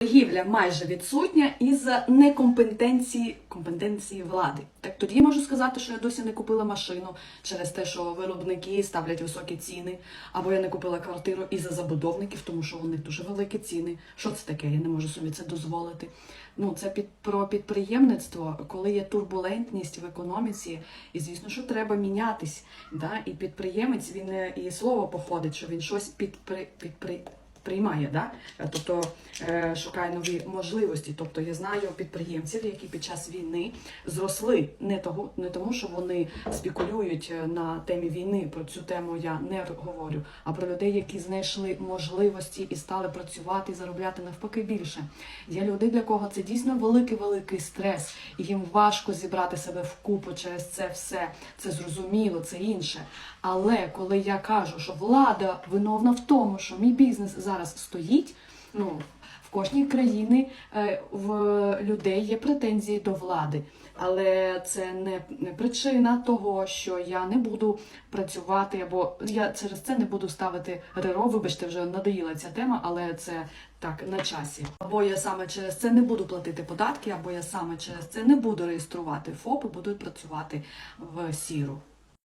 Торгівля майже відсутня із-за некомпетенції компетенції влади. Так тоді можу сказати, що я досі не купила машину через те, що виробники ставлять високі ціни, або я не купила квартиру із-за забудовників, тому що них дуже великі ціни. Що це таке? Я не можу собі це дозволити. Ну це під про підприємництво, коли є турбулентність в економіці, і звісно, що треба мінятись. Да? І підприємець він е, і слово походить, що він щось підпри, підпри, приймає, да? Е, тобто е, шукає нові можливості. Тобто я знаю підприємців, які під час війни зросли не того, не тому, що вони спекулюють е, на темі війни. Про цю тему я не говорю, а про людей, які знайшли можливості і стали працювати заробляти навпаки більше. Є люди, для кого це дійсно великий великий стрес, і їм важко зібрати себе вкупу через це все. Це зрозуміло, це інше. Але коли я кажу, що влада виновна в тому, що мій бізнес зараз стоїть, ну в кожній країні е, в людей є претензії до влади. Але це не причина того, що я не буду працювати, або я через це не буду ставити РРО. Вибачте, вже надоїла ця тема, але це так на часі. Або я саме через це не буду платити податки, або я саме через це не буду реєструвати ФОП і буду працювати в сіру.